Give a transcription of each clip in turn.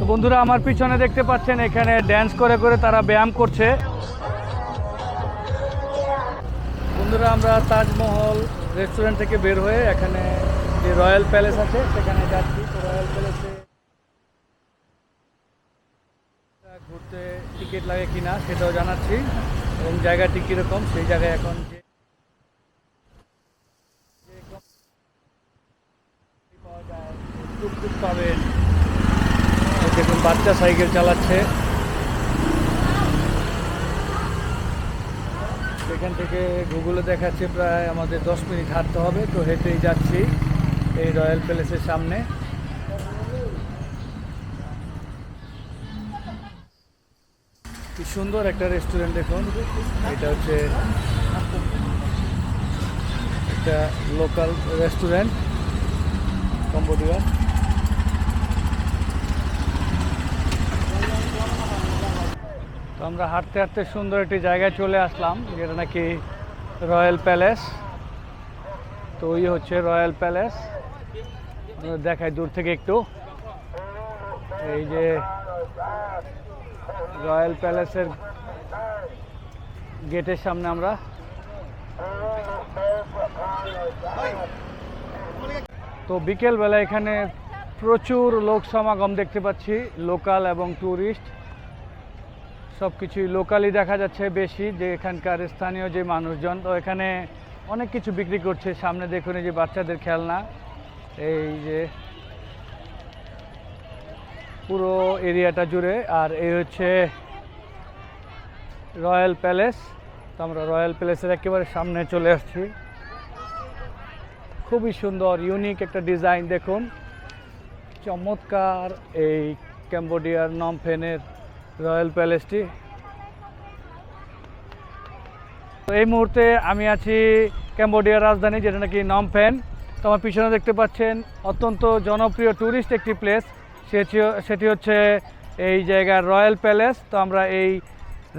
তো বন্ধুরা আমার পিছনে দেখতে পাচ্ছেন এখানে ড্যান্স করে করে তারা ব্যায়াম করছে। বন্ধুরা আমরা তাজমহল রেস্টুরেন্ট থেকে বের হয়ে এখানে যে রয়্যাল প্যালেস আছে সেখানে যাচ্ছি। তো রয়্যাল প্যালেসে ঘুরতে টিকিট লাগে কিনা সেটাও জানাচ্ছি। এবং জায়গাটি কীরকম সেই জায়গায় এখন যে পাওয়া যায়, টুকটুক পাবেন। দেখুন বাচ্চা সাইকেল চালাচ্ছে। সেখান থেকে গুগলে দেখাচ্ছে প্রায় আমাদের দশ মিনিট হাঁটতে হবে, তো হেঁটেই যাচ্ছি এই রয়্যাল প্যালেসের সামনে। কি সুন্দর একটা রেস্টুরেন্ট দেখুন। এটা হচ্ছে একটা লোকাল রেস্টুরেন্ট, কম্বোডিয়া তো আমরা হাঁটতে হাঁটতে সুন্দর একটি জায়গায় চলে আসলাম, যেটা নাকি রয়্যাল প্যালেস। তো ওই হচ্ছে রয়্যাল প্যালেস। দেখাই দূর থেকে একটু। এই যে রয়্যাল প্যালেসের গেটের সামনে আমরা। তো বিকেলবেলা এখানে প্রচুর লোক সমাগম দেখতে পাচ্ছি, লোকাল এবং ট্যুরিস্ট সব কিছুই লোকালি দেখা যাচ্ছে বেশি, যে এখানকার স্থানীয় যে মানুষজন, তো এখানে অনেক কিছু বিক্রি করছে। সামনে দেখুন এই যে বাচ্চাদের খেলনা, এই যে পুরো এরিয়াটা জুড়ে। আর এই হচ্ছে রয়্যাল প্যালেস। তো আমরা রয়্যাল প্যালেসের একেবারে সামনে চলে আসছি। খুবই সুন্দর ইউনিক একটা ডিজাইন দেখুন। চমৎকার এই ক্যাম্বোডিয়ার নমফেনের রয়্যাল প্যালেসটি। তো এই মুহূর্তে আমি আছি ক্যাম্বোডিয়ার রাজধানী, যেটা নাকি নমফেন তো আমার পিছনে দেখতে পাচ্ছেন অত্যন্ত জনপ্রিয় ট্যুরিস্ট একটি প্লেস সেটি সেটি হচ্ছে এই জায়গার রয়্যাল প্যালেস। তো আমরা এই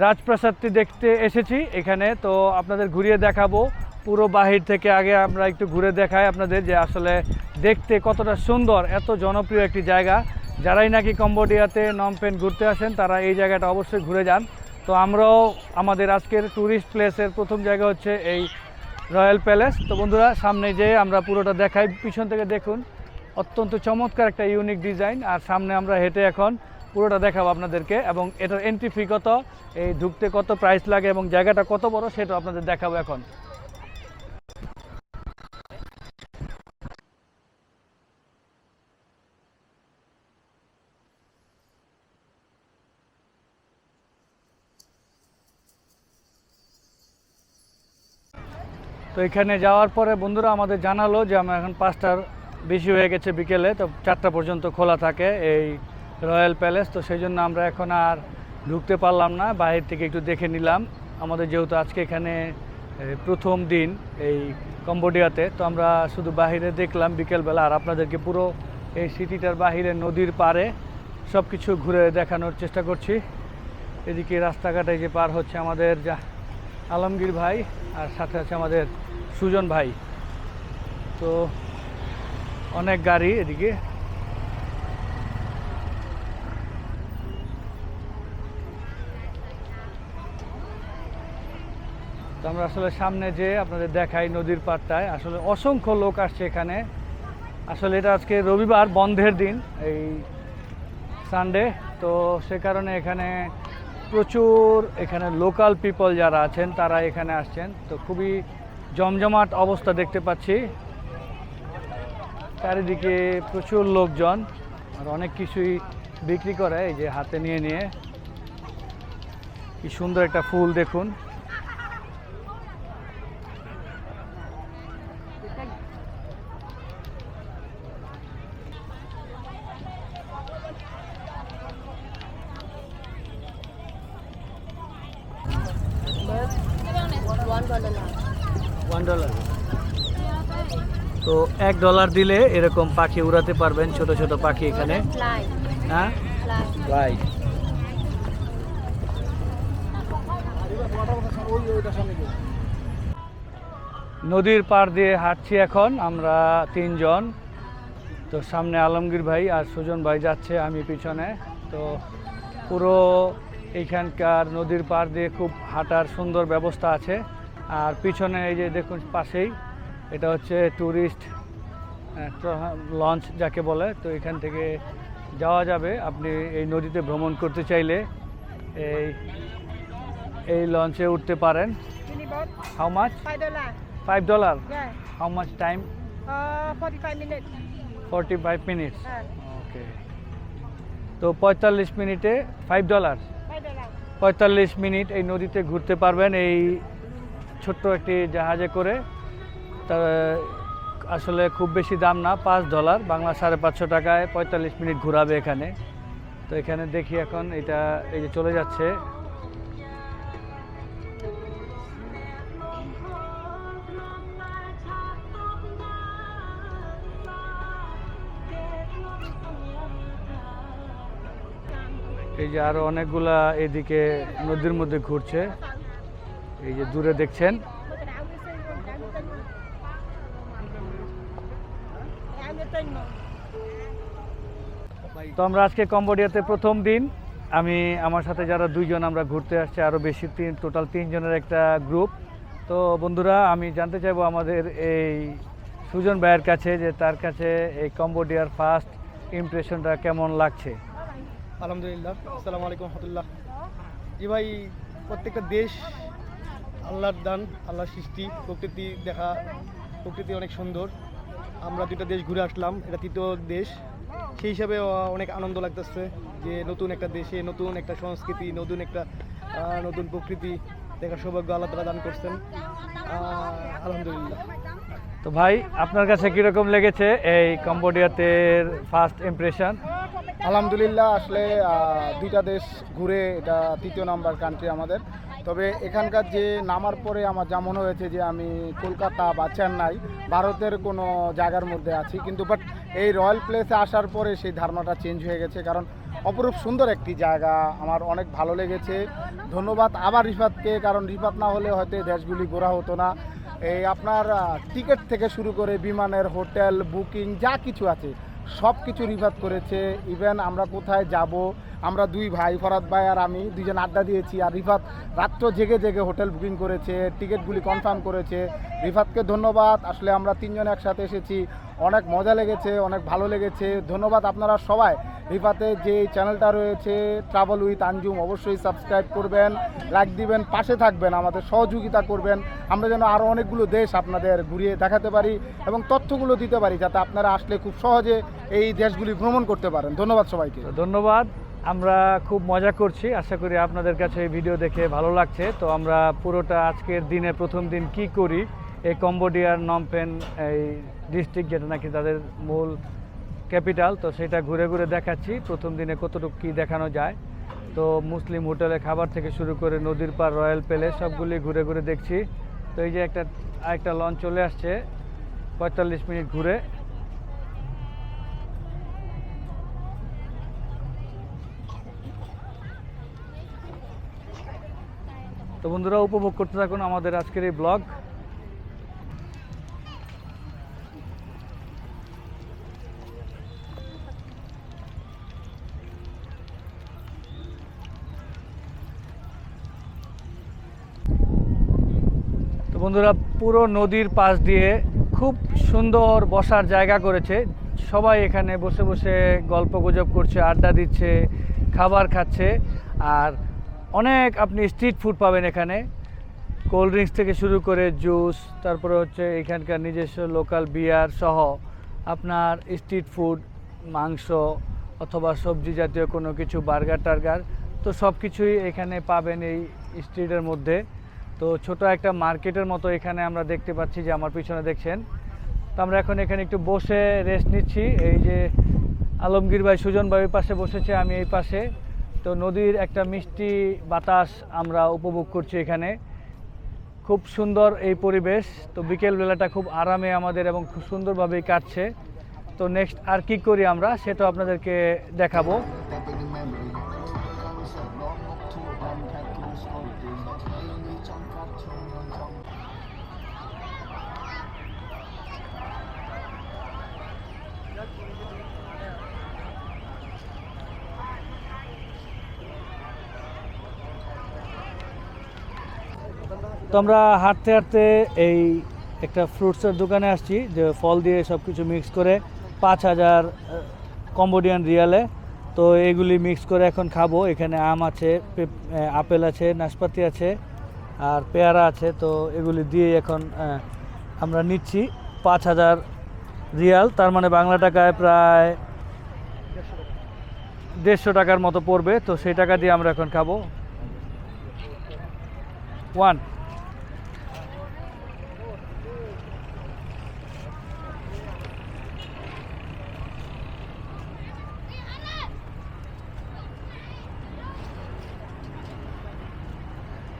রাজপ্রাসাদটি দেখতে এসেছি এখানে। তো আপনাদের ঘুরিয়ে দেখাবো। পুরো বাহির থেকে আগে আমরা একটু ঘুরে দেখাই আপনাদের যে আসলে দেখতে কতটা সুন্দর, এত জনপ্রিয় একটি জায়গা। যারাই নাকি কম্বোডিয়াতে নমপেন ঘুরতে আসেন, তারা এই জায়গাটা অবশ্যই ঘুরে যান। তো আমরাও আমাদের আজকের ট্যুরিস্ট প্লেসের প্রথম জায়গা হচ্ছে এই রয়্যাল প্যালেস। তো বন্ধুরা, সামনে যেয়ে আমরা পুরোটা দেখাই, পিছন থেকে দেখুন, অত্যন্ত চমৎকার একটা ইউনিক ডিজাইন আর সামনে আমরা হেঁটে এখন পুরোটা দেখাবো আপনাদেরকে। এবং এটার এন্ট্রি ফি কত, এই ঢুকতে কত প্রাইস লাগে এবং জায়গাটা কত বড়, সেটা আপনাদের দেখাবো এখন। তো এখানে যাওয়ার পরে বন্ধুরা আমাদের জানালো যে আমরা এখন পাঁচটার বেশি হয়ে গেছে বিকেলে, তো চারটা পর্যন্ত খোলা থাকে এই রয়্যাল প্যালেস। তো সেই জন্য আমরা এখন আর ঢুকতে পারলাম না বাইরে থেকে একটু দেখে নিলাম। আমাদের যেহেতু আজকে এখানে প্রথম দিন এই কম্বোডিয়াতে, তো আমরা শুধু বাইরে দেখলাম বিকেলবেলা। আর আপনাদেরকে পুরো এই সিটিটার বাহিরে নদীর পারে সব কিছু ঘুরে দেখানোর চেষ্টা করছি। এদিকে রাস্তাঘাটে যে পার হচ্ছে আমাদের যা আলমগীর ভাই, আর সাথে আছে আমাদের সুজন ভাই। তো অনেক গাড়ি এদিকে। তো আমরা আসলে সামনে যে আপনাদের দেখাই নদীর পাড়টায়, আসলে অসংখ্য লোক আসছে এখানে। আসলে এটা আজকে রবিবার, বন্ধের দিন, এই সানডে তো সে কারণে এখানে প্রচুর এখানে লোকাল পিপল যারা আছেন, তারা এখানে আসছেন। তো খুবই জমজমাট অবস্থা দেখতে পাচ্ছি। চারিদিকে প্রচুর লোকজন, আর অনেক কিছুই বিক্রি করে এই যে হাতে নিয়ে নিয়ে। কি সুন্দর একটা ফুল দেখুন। One dollar. ওয়ান ডলার তো এক ডলার দিলে এরকম পাখি উড়াতে পারবেন ছোট ছোট পাখি এখানে। হ্যাঁ. রাইট নদীর পাড় দিয়ে হাঁটছি এখন আমরা তিনজন। তো সামনে আলমগীর ভাই আর সুজন ভাই যাচ্ছে আমি পিছনে। তো পুরো এইখানকার নদীর পাড় দিয়ে খুব হাঁটার সুন্দর ব্যবস্থা আছে। আর পিছনে এই যে দেখুন পাশেই এটা হচ্ছে ট্যুরিস্ট লঞ্চ যাকে বলে তো এখান থেকে যাওয়া যাবে। আপনি এই নদীতে ভ্রমণ করতে চাইলে এই এই লঞ্চে উঠতে পারেন। How much five dollar how much time forty five minutes okay তো পঁয়তাল্লিশ মিনিটে ফাইভ ডলার পঁয়তাল্লিশ মিনিট এই নদীতে ঘুরতে পারবেন। এই ছোট্ট একটি জাহাজে করে তার আসলে খুব বেশি দাম না, পাঁচ ডলার, বাংলা সাড়ে পাঁচশো টাকায় পঁয়তাল্লিশ মিনিট ঘোরাবে এখানে। তো এখানে দেখি এখন এটা, এই যে চলে যাচ্ছে। এই যে আরও অনেকগুলা এদিকে নদীর মধ্যে ঘুরছে। এই যে দূরে দেখছেন। তো আমরা আজকে কম্বোডিয়াতে প্রথম দিন। আমি, আমার সাথে যারা দুইজন আমরা ঘুরতে আসছে আরও বেশি তিন টোটাল তিনজনের একটা গ্রুপ তো বন্ধুরা, আমি জানতে চাইব আমাদের এই সুজন ভাইয়ের কাছে যে তার কাছে এই কম্বোডিয়ার ফার্স্ট ইমপ্রেশনটা কেমন লাগছে? আলহামদুলিল্লাহ, আসসালামু আলাইকুম রহমতুল্লাহ। জি ভাই, প্রত্যেকটা দেশ আল্লাহর দান আল্লাহর সৃষ্টি প্রকৃতি দেখা প্রকৃতি অনেক সুন্দর। আমরা দুটা দেশ ঘুরে আসলাম এটা তৃতীয় দেশ। সেই হিসাবে অনেক আনন্দ লাগতেছে যে নতুন একটা দেশে নতুন একটা সংস্কৃতি নতুন একটা নতুন প্রকৃতি দেখার সৌভাগ্য আল্লাহ তালা দান করছেন। আলহামদুলিল্লাহ। তো ভাই আপনার কাছে কীরকম লেগেছে এই কম্বোডিয়াতে ফার্স্ট ইমপ্রেশন আলহামদুলিল্লাহ আসলে দুইটা দেশ ঘুরে এটা তৃতীয় নাম্বার কান্ট্রি আমাদের। তবে এখানকার যে নামার পরে আমার যা মনে হয়েছে যে আমি কলকাতা বা চেন্নাই ভারতের কোনো জায়গার মধ্যে আছি, কিন্তু বাট এই রয়্যাল প্লেসে আসার পরে সেই ধারণাটা চেঞ্জ হয়ে গেছে। কারণ অপরূপ সুন্দর একটি জায়গা, আমার অনেক ভালো লেগেছে। ধন্যবাদ আবার রিফাতকে, কারণ রিফাত না হলে হয়তো দেশগুলি ঘোরা হতো না। এই আপনার টিকিট থেকে শুরু করে বিমানের হোটেল বুকিং যা কিছু আছে সব কিছু রিভাত করেছে। ইভেন আমরা কোথায় যাব আমরা দুই ভাই, ফরাদ ভাই আর আমি দুইজন আড্ডা দিয়েছি আর রিফাত রাত্র জেগে জেগে হোটেল বুকিং করেছে, টিকিটগুলি কনফার্ম করেছে। রিফাতকে ধন্যবাদ, আসলে আমরা তিনজন একসাথে এসেছি। অনেক মজা লেগেছে, অনেক ভালো লেগেছে। ধন্যবাদ আপনারা সবাই। রিফাতে যে চ্যানেলটা রয়েছে ট্রাভেল উইথ আঞ্জুম অবশ্যই সাবস্ক্রাইব করবেন লাইক দিবেন, পাশে থাকবেন, আমাদের সহযোগিতা করবেন। আমরা যেন আরও অনেকগুলো দেশ আপনাদের ঘুরিয়ে দেখাতে পারি এবং তথ্যগুলো দিতে পারি, যাতে আপনারা আসলে খুব সহজে এই দেশগুলি ভ্রমণ করতে পারেন। ধন্যবাদ সবাইকে। ধন্যবাদ। আমরা খুব মজা করছি। আশা করি আপনাদের কাছে এই ভিডিও দেখে ভালো লাগছে। তো আমরা পুরোটা আজকের দিনে প্রথম দিন কি করি? এই কম্বোডিয়ার নমপেন এই ডিস্ট্রিক্ট যেটা নাকি তাদের মূল ক্যাপিটাল তো সেটা ঘুরে ঘুরে দেখাচ্ছি। প্রথম দিনে কতটুকু কী দেখানো যায়। তো মুসলিম হোটেলে খাবার থেকে শুরু করে নদীর পার, রয়্যাল প্যালেস, সবগুলি ঘুরে ঘুরে দেখছি। তো এই যে একটা, আরেকটা লঞ্চ চলে আসছে। পঁয়তাল্লিশ মিনিট ঘুরে তো বন্ধুরা, উপভোগ করতে থাকুন আমাদের আজকের এই ব্লগ। তো বন্ধুরা, পুরো নদীর পাশ দিয়ে খুব সুন্দর বসার জায়গা করেছে। সবাই এখানে বসে বসে গল্প গুজব করছে, আড্ডা দিচ্ছে, খাবার খাচ্ছে। আর অনেক আপনি স্ট্রিট ফুড পাবেন এখানে। কোল্ড ড্রিঙ্কস থেকে শুরু করে জুস তারপরে হচ্ছে এখানকার নিজস্ব লোকাল বিয়ার সহ আপনার স্ট্রিট ফুড মাংস অথবা সবজি জাতীয় কোনো কিছু বার্গার টার্গার, তো সব কিছুই এখানে পাবেন এই স্ট্রিটের মধ্যে। তো ছোট একটা মার্কেটের মতো এখানে আমরা দেখতে পাচ্ছি যে আমার পিছনে দেখছেন। তো আমরা এখন এখানে একটু বসে রেস্ট নিচ্ছি। এই যে আলমগীর ভাই, সুজন ভাই পাশে বসেছে, আমি এই পাশে। তো নদীর একটা মিষ্টি বাতাস আমরা উপভোগ করছি এখানে। খুব সুন্দর এই পরিবেশ। তো বিকেল বেলাটা খুব আরামে আমাদের এবং খুব সুন্দরভাবেই কাটছে। তো নেক্সট আর কি করি আমরা সেটা আপনাদেরকে দেখাবো। তো আমরা হাঁটতে হাঁটতে এই একটা ফ্রুটসের দোকানে আসছি, যে ফল দিয়ে সব কিছু মিক্স করে পাঁচ হাজার কম্বোডিয়ান রিয়ালে। তো এগুলি মিক্স করে এখন খাব। এখানে আম আছে আপেল আছে, নাশপাতি আছে, আর পেয়ারা আছে। তো এগুলি দিয়ে এখন আমরা নিচ্ছি পাঁচ হাজার রিয়াল। তার মানে বাংলা টাকায় প্রায় দেড়শো টাকার মতো পড়বে। তো সেই টাকা দিয়ে আমরা এখন খাব। ওয়ান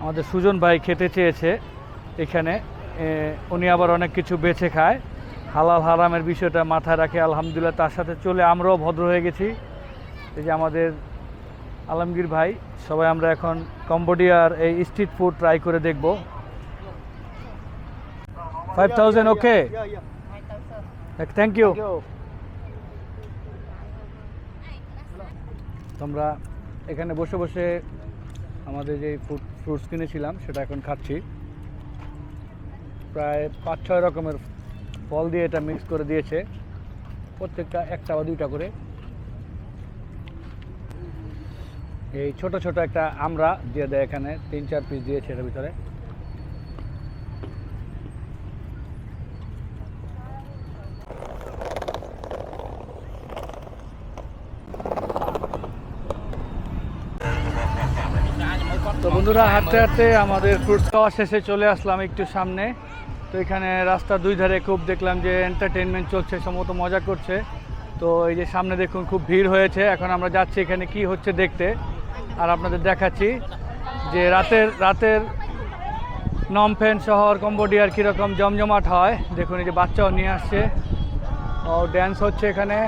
আমাদের সুজন ভাই খেতে চেয়েছে এখানে। উনি আবার অনেক কিছু বেছে খায়। হালাল হারামের বিষয়টা মাথায় রাখে, আলহামদুলিল্লাহ। তার সাথে চলে আমরাও ভদ্র হয়ে গেছি। এই যে আমাদের আলমগীর ভাই, সবাই আমরা এখন কম্বোডিয়ার এই স্ট্রিট ফুড ট্রাই করে দেখব। Five thousand okay thank you তোমরা এখানে বসে বসে আমাদের যে ফুড ফ্রুটস কিনেছিলাম, সেটা এখন খাচ্ছি। প্রায় পাঁচ, ছয় রকমের ফল দিয়ে এটা মিক্স করে দিয়েছে। প্রত্যেকটা একটা বা দুইটা করে। এই ছোট ছোট একটা আমরা দিয়ে দেয় এখানে, তিন, চার পিস দিয়েছে এটার ভিতরে। তো বন্ধুরা, হাঁটতে হাঁটতে আমাদের ফ্রুটস খাওয়া শেষে চলে আসলাম একটু সামনে। তো এখানে রাস্তার দুই ধারে খুব দেখলাম যে এন্টারটেনমেন্ট চলছে, সম্ভবত মজা করছে। তো এই যে সামনে দেখুন, খুব ভিড় হয়েছে। এখন আমরা যাচ্ছি এখানে কি হচ্ছে দেখতে। আর আপনাদের দেখাচ্ছি যে রাতের রাতের নমফেন শহর কম্বোডিয়ার কীরকম জমজমাট হয়। দেখুন, এই যে বাচ্চাও নিয়ে আসছে। ও ড্যান্স হচ্ছে এখানে।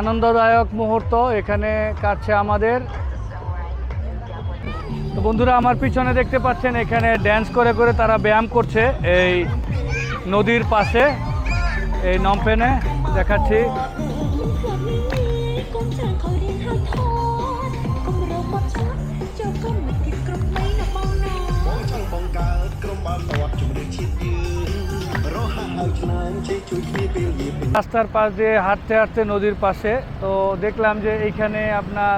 আনন্দদায়ক মুহূর্ত এখানে কাটছে আমাদের তো বন্ধুরা আমার পিছনে দেখতে পাচ্ছেন এখানে ড্যান্স করে করে তারা ব্যায়াম করছে এই নদীর পাশে এই নমপেনে দেখাচ্ছি con chàng khỏi đen hát hò con đồ bọt sắc cho con mệt thịt cực mấy nó bao nè បងចង់បង្កើតក្រុមបាល់ទាត់ជំនឿជាតិយើង রাস্তার পাশ দিয়ে হাঁটতে হাঁটতে নদীর পাশে। তো দেখলাম যে এইখানে আপনার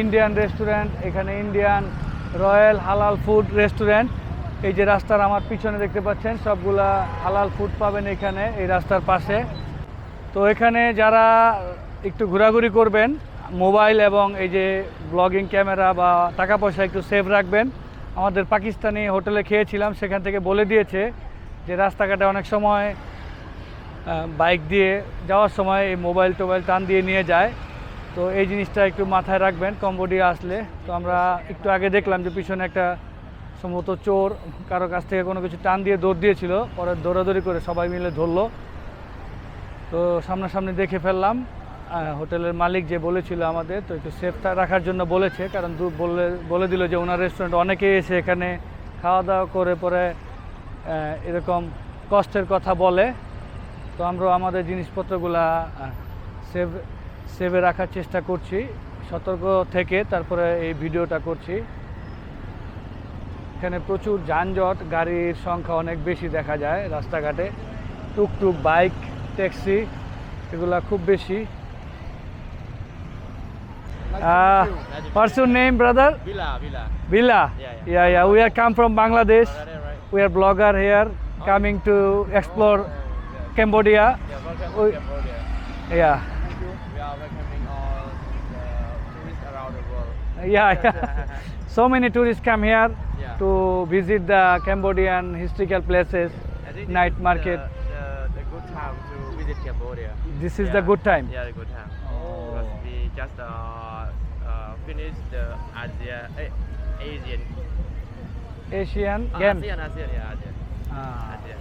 ইন্ডিয়ান রেস্টুরেন্ট এখানে Indian royal halal food restaurant এই যে রাস্তার আমার পিছনে দেখতে পাচ্ছেন, সবগুলা হালাল ফুড পাবেন এখানে, এই রাস্তার পাশে। তো এখানে যারা একটু ঘোরাঘুরি করবেন, মোবাইল এবং এই যে ব্লগিং ক্যামেরা বা টাকা পয়সা একটু সেভ রাখবেন। আমাদের পাকিস্তানি হোটেলে খেয়েছিলাম, সেখান থেকে বলে দিয়েছে যে রাস্তাঘাটে অনেক সময় বাইক দিয়ে যাওয়ার সময় এই মোবাইল টোবাইল টান দিয়ে নিয়ে যায়। তো এই জিনিসটা একটু মাথায় রাখবেন কম্বোডিয়া আসলে। তো আমরা একটু আগে দেখলাম যে পিছনে একটা সম্ভবত চোর কারও কাছ থেকে কোনো কিছু টান দিয়ে দৌড় দিয়েছিল, পরে দৌড়াদৌড়ি করে সবাই মিলে ধরলো। তো সামনাসামনি দেখে ফেললাম হোটেলের মালিক যে বলেছিল আমাদের, তো একটু সেফটা রাখার জন্য বলেছে, কারণ বলে বলে দিল যে ওনার রেস্টুরেন্ট অনেকেই এসে এখানে খাওয়া দাওয়া করে, পরে এরকম কষ্টের কথা বলে তো আমরা আমাদের জিনিসপত্রগুলা সেভ সেভে রাখার চেষ্টা করছি সতর্ক থেকে তারপরে এই ভিডিওটা করছি এখানে প্রচুর যানজট গাড়ির সংখ্যা অনেক বেশি দেখা যায় রাস্তাঘাটে টুকটুক বাইক ট্যাক্সি এগুলা খুব বেশি What's your name, brother? Villa, Villa. Villa. Yeah, yeah, yeah. We are come from Bangladesh. We are blogger here, coming to explore Cambodia. Yeah, welcome to Cambodia. Yeah, We are welcoming all the tourists around the world. yeah, yeah. So many tourists come here Yeah. to visit the Cambodian historical places, night this is market. The, the, the good time to visit Cambodia. This is Yeah. the good time. Yeah, the good time. Oh. Because we just uh, uh, finished the Asia, eh, Asian. Asian Uh, Games. ASEAN, ASEAN, yeah, ASEAN. Ah, ASEAN.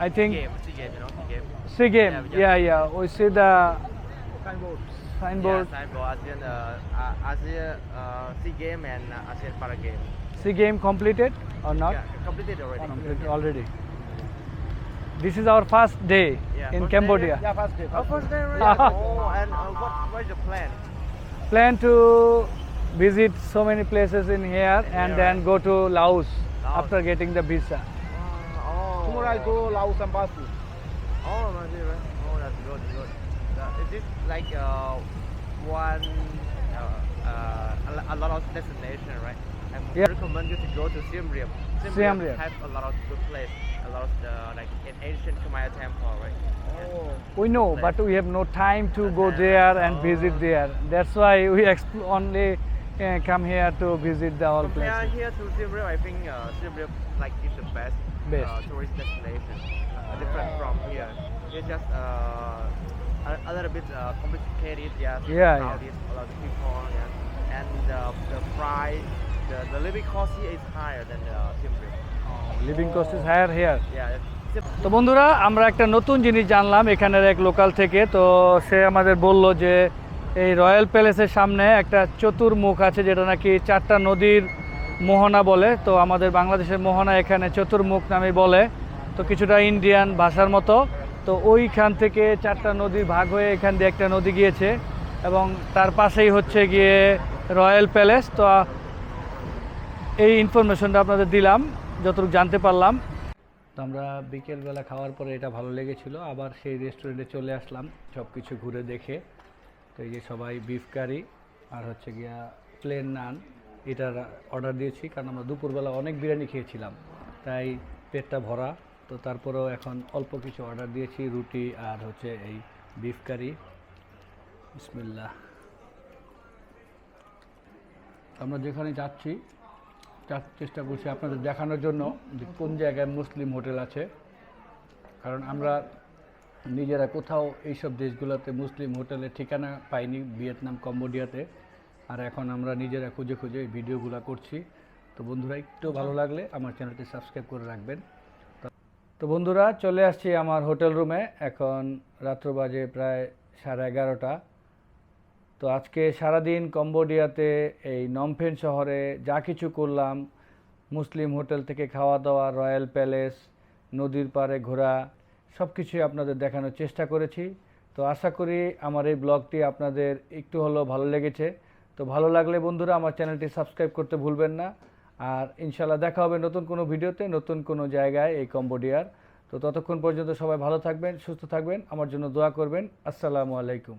I think Game, SEA Games, you know, SEA Games. Sea Game. Yeah, Yeah, yeah. We see the signboard Yeah, signboard ASEAN, uh, uh, ASEAN uh, SEA Game and uh, ASEAN Para Game. sea game completed or not Yeah, completed already. completed already this is our first day Yeah, in first day, cambodia Yeah, first day. Oh, first day already. oh, and uh, what what is the plan? plan to visit so many places in here and Yeah, then right. go to laos, Laos. after getting the visa Oh, Tomorrow I go Laos embassy. Oh, my dear. Oh, that's good, good. Uh, is it like uh, one, uh, uh, a, lot of destination, right? I Yeah. recommend you to go to Siem Reap. Siem Reap. has a lot of good place, a lot of uh, like an ancient Khmer temple, right? Oh. we know Right. but we have no time to No go time. there and Oh. visit there that's why we expl- only uh, come here to visit the all From here, places here to Siem Reap, I think uh, Siem Reap like is the best, Best. Uh, tourist destination, uh, different from here. It's just uh, a, a little bit uh, complicated, yeah. Yeah, yeah. crowded, a lot of people, yeah. and uh, the price, the, the living cost here is higher than uh, Siem Reap. living cost is higher here Yeah, তো বন্ধুরা আমরা একটা নতুন জিনিস জানলাম এখানের এক local থেকে তো সে আমাদের বলল যে এই রয়্যাল প্যালেসের সামনে একটা চতুর্মুখ আছে, যেটা নাকি চারটা নদীর মোহনা বলে। তো আমাদের বাংলাদেশের মোহনা এখানে চতুর্মুখ নামে বলে। তো কিছুটা ইন্ডিয়ান ভাষার মতো। তো ওইখান থেকে চারটা নদীর ভাগ হয়ে এখান দিয়ে একটা নদী গিয়েছে এবং তার পাশেই হচ্ছে গিয়ে রয়্যাল প্যালেস। তো এই ইনফরমেশনটা আপনাদের দিলাম, যতটুকু জানতে পারলাম। তো আমরা বিকেলবেলা খাওয়ার পরে এটা ভালো লেগেছিল। আবার সেই রেস্টুরেন্টে চলে আসলাম সব কিছু ঘুরে দেখে। তো এই যে সবাই বিফ কারি আর হচ্ছে গিয়া প্লেন নান এটার অর্ডার দিয়েছি, কারণ আমরা দুপুরবেলা অনেক বিরিয়ানি খেয়েছিলাম। তাই পেটটা ভরা। তো তারপরেও এখন অল্প কিছু অর্ডার দিয়েছি, রুটি আর হচ্ছে এই বিফ কারি বিসমিল্লাহ। আমরা যেখানে যাচ্ছি তার চেষ্টা করছি আপনাদের দেখানোর জন্য যে কোন জায়গায় মুসলিম হোটেল আছে। কারণ আমরা নিজেরা কোথাও এইসব দেশগুলোতে মুসলিম হোটেলের ঠিকানা পাইনি ভিয়েতনাম, কম্বোডিয়াতে। আর এখন আমরা নিজেরা খুঁজে খুঁজে এই ভিডিওগুলো করছি। তো বন্ধুরা, একটু ভালো লাগলে আমার চ্যানেলটি সাবস্ক্রাইব করে রাখবেন। তো- তো বন্ধুরা, চলে আসছি আমার হোটেল রুমে। এখন রাত্র বাজে প্রায় সাড়ে এগারোটা। তো আজকে সারাদিন কম্বোডিয়াতে এই নমফেন শহরে যা কিছু করলাম, মুসলিম হোটেল থেকে খাওয়া দাওয়া, রয়্যাল প্যালেস, নদীর পাড়ে ঘোরা সব কিছুই আপনাদের দেখানোর চেষ্টা করেছি। তো আশা করি আমার এই ব্লগটি আপনাদের একটু হলেও ভালো লেগেছে। তো ভালো লাগলে বন্ধুরা আমার চ্যানেলটি সাবস্ক্রাইব করতে ভুলবেন না। আর ইনশাল্লাহ দেখা হবে নতুন কোনো ভিডিওতে, নতুন কোনো জায়গায় এই কম্বোডিয়ার। তো ততক্ষণ পর্যন্ত সবাই ভালো থাকবেন, সুস্থ থাকবেন। আমার জন্য দোয়া করবেন। আসসালামু আলাইকুম।